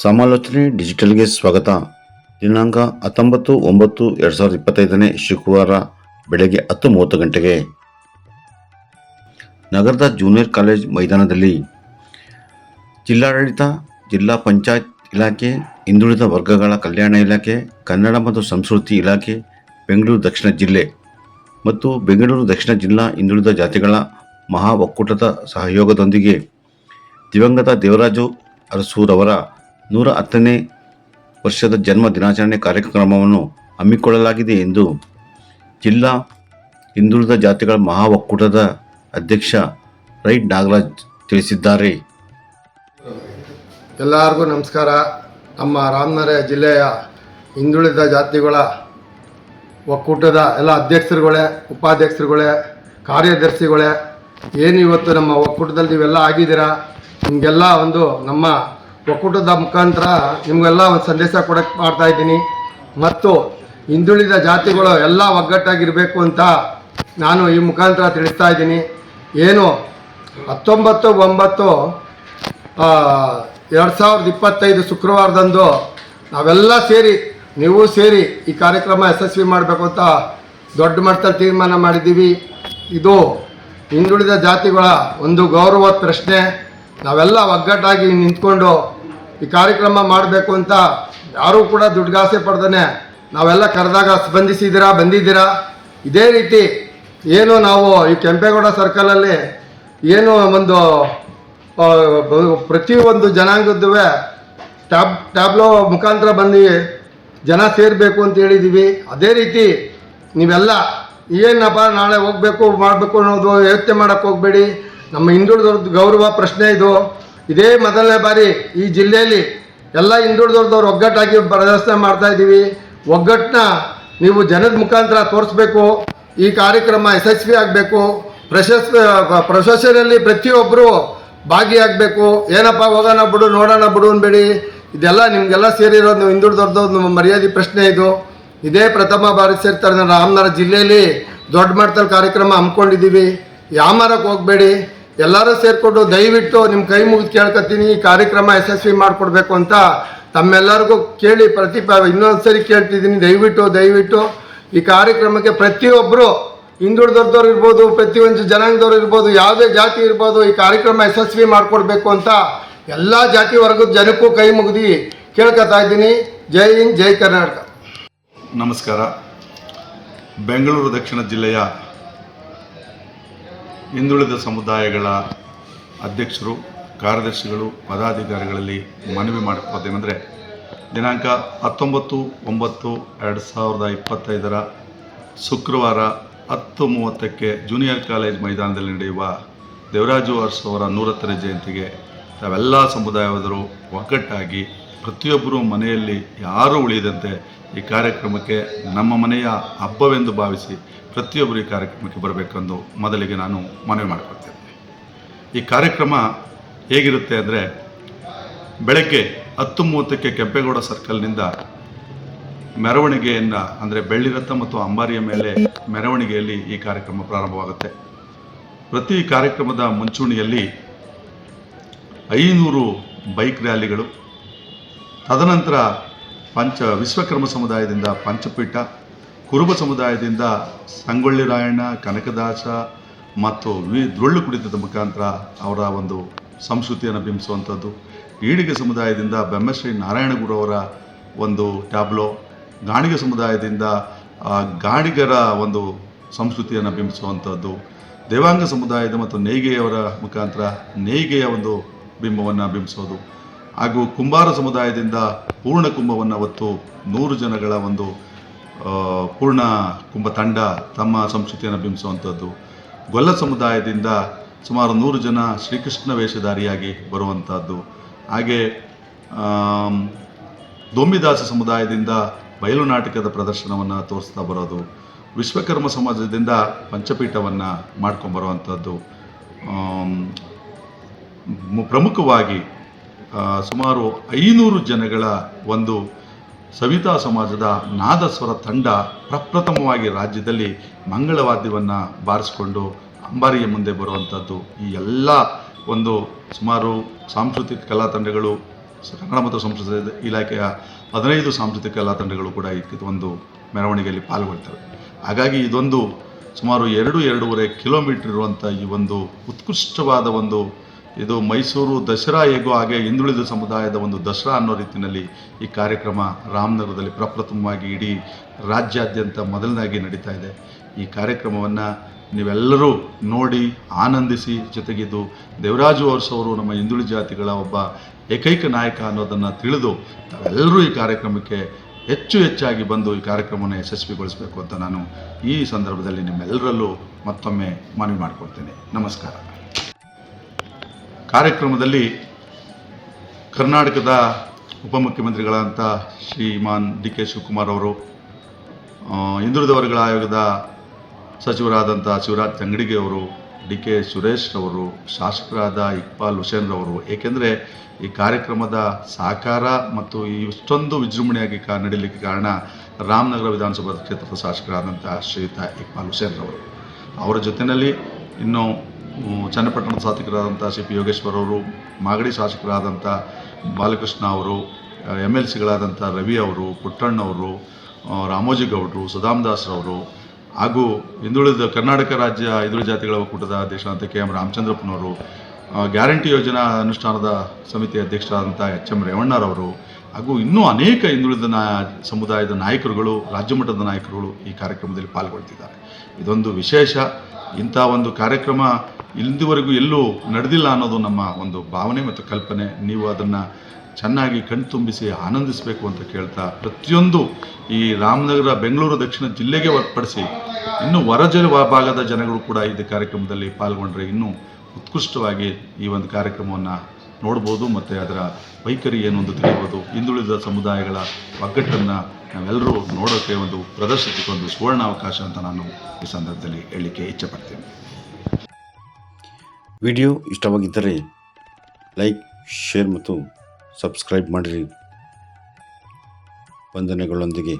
ಸಮಾಲೋಚನೆ ಡಿಜಿಟಲ್ಗೆ ಸ್ವಾಗತ. ದಿನಾಂಕ ಹತ್ತೊಂಬತ್ತು ಒಂಬತ್ತು ಎರಡು ಸಾವಿರದ ಇಪ್ಪತ್ತೈದನೇ ಶುಕ್ರವಾರ ಬೆಳಗ್ಗೆ ಹತ್ತು ಮೂವತ್ತು ಗಂಟೆಗೆ. ನಗರದ ಜೂನಿಯರ್ ಕಾಲೇಜ್ ಮೈದಾನದಲ್ಲಿ ಜಿಲ್ಲಾಡಳಿತ, ಜಿಲ್ಲಾ ಪಂಚಾಯತ್ ಇಲಾಖೆ, ಹಿಂದುಳಿದ ವರ್ಗಗಳ ಕಲ್ಯಾಣ ಇಲಾಖೆ, ಕನ್ನಡ ಮತ್ತು ಸಂಸ್ಕೃತಿ ಇಲಾಖೆ, ಬೆಂಗಳೂರು ದಕ್ಷಿಣ ಜಿಲ್ಲೆ ಮತ್ತು ಬೆಂಗಳೂರು ದಕ್ಷಿಣ ಜಿಲ್ಲಾ ಹಿಂದುಳಿದ ಜಾತಿಗಳ ಮಹಾ ಒಕ್ಕೂಟದ ಸಹಯೋಗದೊಂದಿಗೆ ದಿವಂಗತ ದೇವರಾಜು ಅರಸೂರವರ ನೂರ ಹತ್ತನೇ ವರ್ಷದ ಜನ್ಮ ದಿನಾಚರಣೆ ಕಾರ್ಯಕ್ರಮವನ್ನು ಹಮ್ಮಿಕೊಳ್ಳಲಾಗಿದೆ ಎಂದು ಜಿಲ್ಲಾ ಹಿಂದುಳಿದ ಜಾತಿಗಳ ಮಹಾ ಒಕ್ಕೂಟದ ಅಧ್ಯಕ್ಷ ರೈಟ್ ನಾಗರಾಜ್ ತಿಳಿಸಿದ್ದಾರೆ. ಎಲ್ಲರಿಗೂ ನಮಸ್ಕಾರ. ನಮ್ಮ ರಾಮನಗರ ಜಿಲ್ಲೆಯ ಹಿಂದುಳಿದ ಜಾತಿಗಳ ಒಕ್ಕೂಟದ ಎಲ್ಲ ಅಧ್ಯಕ್ಷರುಗಳೇ, ಉಪಾಧ್ಯಕ್ಷರುಗಳೇ, ಕಾರ್ಯದರ್ಶಿಗಳೇ, ಏನು ಇವತ್ತು ನಮ್ಮ ಒಕ್ಕೂಟದಲ್ಲಿ ನೀವೆಲ್ಲ ಆಗಿದ್ದೀರಾ? ನಿಮಗೆಲ್ಲ ಒಂದು ನಮ್ಮ ಒಕ್ಕೂಟದ ಮುಖಾಂತರ ನಿಮಗೆಲ್ಲ ಒಂದು ಸಂದೇಶ ಕೊಡಕ್ಕೆ ಮಾಡ್ತಾ ಇದ್ದೀನಿ. ಮತ್ತು ಹಿಂದುಳಿದ ಜಾತಿಗಳು ಎಲ್ಲ ಒಗ್ಗಟ್ಟಾಗಿರಬೇಕು ಅಂತ ನಾನು ಈ ಮುಖಾಂತರ ತಿಳಿಸ್ತಾ ಇದ್ದೀನಿ. ಏನು, ಹತ್ತೊಂಬತ್ತು, ಒಂಬತ್ತು ಎರಡು ಸಾವಿರದ ಇಪ್ಪತ್ತೈದು ಶುಕ್ರವಾರದಂದು ನಾವೆಲ್ಲ ಸೇರಿ, ನೀವು ಸೇರಿ ಈ ಕಾರ್ಯಕ್ರಮ ಯಶಸ್ವಿ ಮಾಡಬೇಕು ಅಂತ ದೊಡ್ಡ ಮಟ್ಟದಲ್ಲಿ ತೀರ್ಮಾನ ಮಾಡಿದ್ದೀವಿ. ಇದು ಹಿಂದುಳಿದ ಜಾತಿಗಳ ಒಂದು ಗೌರವ ಪ್ರಶ್ನೆ. ನಾವೆಲ್ಲ ಒಗ್ಗಟ್ಟಾಗಿ ನಿಂತ್ಕೊಂಡು ಈ ಕಾರ್ಯಕ್ರಮ ಮಾಡಬೇಕು ಅಂತ ಯಾರೂ ಕೂಡ ದುಡ್ಗಾಸೆ ಪಡ್ದೇ ನಾವೆಲ್ಲ ಕರೆದಾಗ ಸ್ಪಂದಿಸಿದ್ದೀರಾ ಬಂದಿದ್ದೀರಾ? ಇದೇ ರೀತಿ ಏನು ನಾವು ಈ ಕೆಂಪೇಗೌಡ ಸರ್ಕಲಲ್ಲಿ ಏನು ಒಂದು ಪ್ರತಿಯೊಂದು ಜನಾಂಗದ್ದು ಟ್ಯಾಬ್, ಟ್ಯಾಬ್ಲೋ ಮುಖಾಂತರ ಬಂದು ಜನ ಸೇರಬೇಕು ಅಂತ ಹೇಳಿದ್ದೀವಿ ಅದೇ ರೀತಿ ನೀವೆಲ್ಲ ಏನಪ್ಪ ನಾಳೆ ಹೋಗಬೇಕು, ಮಾಡಬೇಕು ಅನ್ನೋದು ಯೋಚನೆ ಮಾಡೋಕ್ಕೆ ಹೋಗಬೇಡಿ. ನಮ್ಮ ಹಿಂದುಳಿದವ್ರದ್ದು ಗೌರವ ಪ್ರಶ್ನೆ ಇದು. ಇದೇ ಮೊದಲನೇ ಬಾರಿ ಈ ಜಿಲ್ಲೆಯಲ್ಲಿ ಎಲ್ಲ ಹಿಂದುಳಿದವ್ರದವ್ರು ಒಗ್ಗಟ್ಟಾಗಿ ಪ್ರದರ್ಶನ ಮಾಡ್ತಾ ಇದ್ದೀವಿ. ಒಗ್ಗಟ್ಟನ್ನ ನೀವು ಜನದ ಮುಖಾಂತರ ತೋರಿಸ್ಬೇಕು. ಈ ಕಾರ್ಯಕ್ರಮ ಯಶಸ್ವಿ ಆಗಬೇಕು. ಪ್ರಶಸ್ತಿ, ಪ್ರಶಸ್ತಿಯಲ್ಲಿ ಪ್ರತಿಯೊಬ್ಬರು ಭಾಗಿಯಾಗಬೇಕು. ಏನಪ್ಪ ಹೋಗೋಣ ಬಿಡು, ನೋಡೋಣ ಬಿಡು ಅನ್ಬೇಡಿ ಇದೆಲ್ಲ ನಿಮಗೆಲ್ಲ ಸೇರಿರೋದು ನೀವು ಹಿಂದುಳಿದವ್ರದ್ದು ನಮ್ಮ ಮರ್ಯಾದೆ ಪ್ರಶ್ನೆ ಇದು. ಇದೇ ಪ್ರಥಮ ಬಾರಿ ಸೇರ್ತಾರೆ ರಾಮನಗರ ಜಿಲ್ಲೆಯಲ್ಲಿ ದೊಡ್ಡ ಮಟ್ಟದಲ್ಲಿ ಕಾರ್ಯಕ್ರಮ ಹಮ್ಮಿಕೊಂಡಿದ್ದೀವಿ. ಯಾಮಾರಕ್ಕೆ ಹೋಗಬೇಡಿ. ಎಲ್ಲರೂ ಸೇರಿಕೊಂಡು ದಯವಿಟ್ಟು ನಿಮ್ಮ ಕೈ ಮುಗಿದು ಕೇಳ್ಕೊತೀನಿ ಈ ಕಾರ್ಯಕ್ರಮ ಯಶಸ್ವಿ ಮಾಡಿಕೊಡ್ಬೇಕು ಅಂತ ತಮ್ಮೆಲ್ಲರಿಗೂ ಕೇಳಿ ಪ್ರತಿಪ ಇನ್ನೊಂದ್ಸರಿ ಕೇಳ್ತಿದ್ದೀನಿ, ದಯವಿಟ್ಟು ದಯವಿಟ್ಟು. ಈ ಕಾರ್ಯಕ್ರಮಕ್ಕೆ ಪ್ರತಿಯೊಬ್ಬರು ಹಿಂದುಳಿದವ್ರದವ್ರು ಇರ್ಬೋದು, ಪ್ರತಿಯೊಂದು ಜನಾಂಗದವ್ರು ಇರ್ಬೋದು, ಯಾವುದೇ ಜಾತಿ ಇರ್ಬೋದು, ಈ ಕಾರ್ಯಕ್ರಮ ಯಶಸ್ವಿ ಮಾಡಿಕೊಡ್ಬೇಕು ಅಂತ ಎಲ್ಲ ಜಾತಿ ವರ್ಗದ ಜನಕ್ಕೂ ಕೈ ಮುಗಿದು ಕೇಳ್ಕೊತಾ ಇದ್ದೀನಿ. ಜೈ ಹಿಂದ್, ಜೈ ಕರ್ನಾಟಕ. ನಮಸ್ಕಾರ. ಬೆಂಗಳೂರು ದಕ್ಷಿಣ ಜಿಲ್ಲೆಯ ಹಿಂದುಳಿದ ಸಮುದಾಯಗಳ ಅಧ್ಯಕ್ಷರು, ಕಾರ್ಯದರ್ಶಿಗಳು, ಪದಾಧಿಕಾರಿಗಳಲ್ಲಿ ಮನವಿ ಮಾಡಿಕೊಳ್ತೇನೆಂದರೆ ದಿನಾಂಕ ಹತ್ತೊಂಬತ್ತು, ಒಂಬತ್ತು, ಎರಡು ಸಾವಿರದ ಇಪ್ಪತ್ತೈದರ ಶುಕ್ರವಾರ ಹತ್ತು ಮೂವತ್ತಕ್ಕೆ ಜೂನಿಯರ್ ಕಾಲೇಜ್ ಮೈದಾನದಲ್ಲಿ ನಡೆಯುವ ದೇವರಾಜು ಅರಸು ಅವರ ನೂರತ್ತನೇ ಜಯಂತಿಗೆ ತಾವೆಲ್ಲ ಸಮುದಾಯವಾದರೂ ಒಗ್ಗಟ್ಟಾಗಿ ಪ್ರತಿಯೊಬ್ಬರೂ ಮನೆಯಲ್ಲಿ ಯಾರೂ ಉಳಿಯದಂತೆ ಈ ಕಾರ್ಯಕ್ರಮಕ್ಕೆ ನಮ್ಮ ಮನೆಯ ಹಬ್ಬವೆಂದು ಭಾವಿಸಿ ಪ್ರತಿಯೊಬ್ಬರು ಈ ಕಾರ್ಯಕ್ರಮಕ್ಕೆ ಬರಬೇಕೆಂದು ಮೊದಲಿಗೆ ನಾನು ಮನವಿ ಮಾಡಿಕೊಡ್ತೇನೆ ಈ ಕಾರ್ಯಕ್ರಮ ಹೇಗಿರುತ್ತೆ ಅಂದರೆ ಬೆಳಗ್ಗೆ ಹತ್ತು ಮೂವತ್ತಕ್ಕೆ ಕೆಂಪೇಗೌಡ ಸರ್ಕಲ್ನಿಂದ ಮೆರವಣಿಗೆಯನ್ನು ಅಂದರೆ ಬೆಳ್ಳಿರಥ ಮತ್ತು ಅಂಬಾರಿಯ ಮೇಲೆ ಮೆರವಣಿಗೆಯಲ್ಲಿ ಈ ಕಾರ್ಯಕ್ರಮ ಪ್ರಾರಂಭವಾಗುತ್ತೆ. ಪ್ರತಿ ಕಾರ್ಯಕ್ರಮದ ಮುಂಚೂಣಿಯಲ್ಲಿ ಐನೂರು ಬೈಕ್ ರ್ಯಾಲಿಗಳು, ತದನಂತರ ಪಂಚ ವಿಶ್ವಕರ್ಮ ಸಮುದಾಯದಿಂದ ಪಂಚಪೀಠ ಕುರುಬ ಸಮುದಾಯದಿಂದ ಸಂಗೊಳ್ಳಿ ರಾಯಣ್ಣ, ಕನಕದಾಸ ಮತ್ತು ವಿ ದೊಳ್ಳು ಕುಡಿತದ ಮುಖಾಂತರ ಅವರ ಒಂದು ಸಂಸ್ಕೃತಿಯನ್ನು ಬಿಂಬಿಸುವಂಥದ್ದು. ಈಡಿಗೆ ಸಮುದಾಯದಿಂದ ನಾರಾಯಣಗುರು ಅವರ ಒಂದು ಟ್ಯಾಬ್ಲೋ, ಗಾಣಿಗ ಸಮುದಾಯದಿಂದ ಗಾಣಿಗರ ಒಂದು ಸಂಸ್ಕೃತಿಯನ್ನು ಬಿಂಬಿಸುವಂಥದ್ದು. ದೇವಾಂಗ ಸಮುದಾಯದ ಮತ್ತು ನೇಯ್ಗೆಯವರ ಮುಖಾಂತರ ನೇಯ್ಗೆಯ ಒಂದು ಬಿಂಬವನ್ನು ಬಿಂಬಿಸೋದು. ಹಾಗೂ ಕುಂಬಾರ ಸಮುದಾಯದಿಂದ ಪೂರ್ಣ ಕುಂಭವನ್ನು ಹೊತ್ತು ನೂರು ಜನಗಳ ಒಂದು ಪೂರ್ಣ ಕುಂಭ ತಂಡ ತಮ್ಮ ಸಂಸ್ಕೃತಿಯನ್ನು ಬಿಂಬಿಸುವಂಥದ್ದು. ಗೊಲ್ಲ ಸಮುದಾಯದಿಂದ ಸುಮಾರು ನೂರು ಜನ ಶ್ರೀಕೃಷ್ಣ ವೇಷಧಾರಿಯಾಗಿ ಬರುವಂಥದ್ದು. ಹಾಗೆ ದೊಂಬಿದಾಸ ಸಮುದಾಯದಿಂದ ಬಯಲು ನಾಟಕದ ಪ್ರದರ್ಶನವನ್ನು ತೋರಿಸ್ತಾ ಬರೋದು, ವಿಶ್ವಕರ್ಮ ಸಮಾಜದಿಂದ ಪಂಚಪೀಠವನ್ನು ಮಾಡ್ಕೊಂಡು ಬರುವಂಥದ್ದು. ಮು- ಪ್ರಮುಖವಾಗಿ ಸುಮಾರು ಐನೂರು ಜನಗಳ ಒಂದು ಸವಿತಾ ಸಮಾಜದ ನಾದಸ್ವರ ತಂಡ ಪ್ರಪ್ರಥಮವಾಗಿ ರಾಜ್ಯದಲ್ಲಿ ಮಂಗಳವಾದ್ಯವನ್ನು ಬಾರಿಸಿಕೊಂಡು ಅಂಬಾರಿಯ ಮುಂದೆ ಬರುವಂಥದ್ದು ಈ ಎಲ್ಲ ಒಂದು ಸುಮಾರು ಸಾಂಸ್ಕೃತಿಕ ಕಲಾ ತಂಡಗಳು, ಕನ್ನಡ ಮತ್ತು ಸಂಸ್ಕೃತಿ ಇಲಾಖೆಯ ಹದಿನೈದು ಸಾಂಸ್ಕೃತಿಕ ಕಲಾ ತಂಡಗಳು ಕೂಡ ಒಂದು ಮೆರವಣಿಗೆಯಲ್ಲಿ ಪಾಲ್ಗೊಳ್ತವೆ. ಹಾಗಾಗಿ ಇದೊಂದು ಸುಮಾರು ಎರಡು, ಎರಡೂವರೆ ಕಿಲೋಮೀಟರ್ ಇರುವಂಥ ಈ ಒಂದು ಉತ್ಕೃಷ್ಟವಾದ ಒಂದು ಇದು ಮೈಸೂರು ದಸರಾ ಹೇಗೋ ಹಾಗೆ ಹಿಂದುಳಿದ ಸಮುದಾಯದ ಒಂದು ದಸರಾ ಅನ್ನೋ ರೀತಿಯಲ್ಲಿ ಈ ಕಾರ್ಯಕ್ರಮ ರಾಮನಗರದಲ್ಲಿ ಪ್ರಪ್ರಥಮವಾಗಿ ಇಡೀ ರಾಜ್ಯಾದ್ಯಂತ ಮೊದಲನಾಗಿ ನಡೀತಾ ಇದೆ. ಈ ಕಾರ್ಯಕ್ರಮವನ್ನು ನೀವೆಲ್ಲರೂ ನೋಡಿ, ಆನಂದಿಸಿ, ಜೊತೆಗಿದ್ದು ದೇವರಾಜು ಅವರು ನಮ್ಮ ಹಿಂದುಳಿದ ಜಾತಿಗಳ ಒಬ್ಬ ಏಕೈಕ ನಾಯಕ ಅನ್ನೋದನ್ನು ತಿಳಿದು ತಾವೆಲ್ಲರೂ ಈ ಕಾರ್ಯಕ್ರಮಕ್ಕೆ ಹೆಚ್ಚು ಹೆಚ್ಚಾಗಿ ಬಂದು ಈ ಕಾರ್ಯಕ್ರಮವನ್ನು ಯಶಸ್ವಿಗೊಳಿಸಬೇಕು ಅಂತ ನಾನು ಈ ಸಂದರ್ಭದಲ್ಲಿ ನಿಮ್ಮೆಲ್ಲರಲ್ಲೂ ಮತ್ತೊಮ್ಮೆ ಮನವಿ ಮಾಡಿಕೊಳ್ತೇನೆ. ನಮಸ್ಕಾರ. ಕಾರ್ಯಕ್ರಮದಲ್ಲಿ ಕರ್ನಾಟಕದ ಉಪಮುಖ್ಯಮಂತ್ರಿಗಳಾದಂಥ ಶ್ರೀಮಾನ್ ಡಿ ಕೆ ಶಿವಕುಮಾರ್ ಅವರು ಹಿಂದುಳಿದ ವರ್ಗಗಳ ಆಯೋಗದ ಸಚಿವರಾದಂಥ ಶಿವರಾಜ್ ತಂಗಡಿಗೆ ಅವರು, ಡಿ ಕೆ ಸುರೇಶ್ ಅವರು ಶಾಸಕರಾದ ಇಕ್ಬಾಲ್ ಹುಸೇನ್ ಅವರು ಏಕೆಂದರೆ ಈ ಕಾರ್ಯಕ್ರಮದ ಸಾಕಾರ ಮತ್ತು ಇಷ್ಟೊಂದು ವಿಜೃಂಭಣೆಯಾಗಿ ಕಾ, ನಡೀಲಿಕ್ಕೆ ಕಾರಣ ರಾಮನಗರ ವಿಧಾನಸಭಾ ಕ್ಷೇತ್ರದ ಶಾಸಕರಾದಂಥ ಶ್ರೀಯುತ ಇಕ್ಬಾಲ್ ಹುಸೇನ್ ಅವರು ಅವರ ಜೊತೆಯಲ್ಲಿ ಇನ್ನು ಚನ್ನಪಟ್ಟಣದ ಶಾಸಕರಾದಂಥ ಸಿ ಪಿ ಯೋಗೇಶ್ವರ್ ಅವರು, ಮಾಗಡಿ ಶಾಸಕರಾದಂಥ ಬಾಲಕೃಷ್ಣ ಅವರು ಎಂ ಎಲ್ ಸಿಗಳಾದಂಥ ರವಿ ಅವರು ಪುಟ್ಟಣ್ಣವರು ರಾಮೋಜಿಗೌಡರು ದಾಸ್ರವರು ಹಾಗೂ ಹಿಂದುಳಿದ ಕರ್ನಾಟಕ ರಾಜ್ಯ ಹಿಂದುಳಿದ ಜಾತಿಗಳ ಒಕ್ಕೂಟದ ಅಧ್ಯಕ್ಷರಾದಂಥ ಕೆ ಎಂ ರಾಮಚಂದ್ರಪ್ಪನವರು ಗ್ಯಾರಂಟಿ ಯೋಜನಾ ಅನುಷ್ಠಾನದ ಸಮಿತಿ ಅಧ್ಯಕ್ಷರಾದಂಥ ಎಚ್ ಎಂ ರೇವಣ್ಣರವರು, ಹಾಗೂ ಇನ್ನೂ ಅನೇಕ ಹಿಂದುಳಿದ ನಾ, ಸಮುದಾಯದ ನಾಯಕರುಗಳು ರಾಜ್ಯ ಮಟ್ಟದ ನಾಯಕರುಗಳು ಈ ಕಾರ್ಯಕ್ರಮದಲ್ಲಿ ಪಾಲ್ಗೊಳ್ತಿದ್ದಾರೆ. ಇದೊಂದು ವಿಶೇಷ ಇಂಥ ಒಂದು ಕಾರ್ಯಕ್ರಮ ಇಲ್ಲಿವರೆಗೂ ಎಲ್ಲೂ ನಡೆದಿಲ್ಲ ಅನ್ನೋದು ನಮ್ಮ ಒಂದು ಭಾವನೆ ಮತ್ತು ಕಲ್ಪನೆ. ನೀವು ಅದನ್ನು ಚೆನ್ನಾಗಿ ಕಣ್ತುಂಬಿಸಿ ಆನಂದಿಸಬೇಕು ಅಂತ ಕೇಳ್ತಾ ಪ್ರತಿಯೊಂದು ಈ ರಾಮನಗರ, ಬೆಂಗಳೂರು ದಕ್ಷಿಣ ಜಿಲ್ಲೆಗೆ ಹೊರತುಪಡಿಸಿ ಇನ್ನು ಹೊರಜ ಭಾಗದ ಜನಗಳು ಕೂಡ ಈ ಕಾರ್ಯಕ್ರಮದಲ್ಲಿ ಪಾಲ್ಗೊಂಡ್ರೆ ಇನ್ನೂ ಉತ್ಕೃಷ್ಟವಾಗಿ ಈ ಒಂದು ಕಾರ್ಯಕ್ರಮವನ್ನು ನೋಡ್ಬೋದು ಮತ್ತು ಅದರ ವೈಖರಿ ಏನು ಅಂತ ತಿಳಿಬೋದು. ಹಿಂದುಳಿದ ಸಮುದಾಯಗಳ ಒಗ್ಗಟ್ಟನ್ನು ನಾವೆಲ್ಲರೂ ನೋಡೋಕ್ಕೆ ಒಂದು ಪ್ರದರ್ಶನಕ್ಕೆ ಒಂದು ಸುವರ್ಣ ಅವಕಾಶ ಅಂತ ನಾನು ಈ ಸಂದರ್ಭದಲ್ಲಿ ಹೇಳಲಿಕ್ಕೆ ಇಚ್ಛೆಪಡ್ತೇನೆ. ವಿಡಿಯೋ ಇಷ್ಟವಾಗಿದ್ದರೆ ಲೈಕ್, ಶೇರ್ ಮತ್ತು ಸಬ್ಸ್ಕ್ರೈಬ್ ಮಾಡಿರಿ. ವಂದನೆಗಳೊಂದಿಗೆ.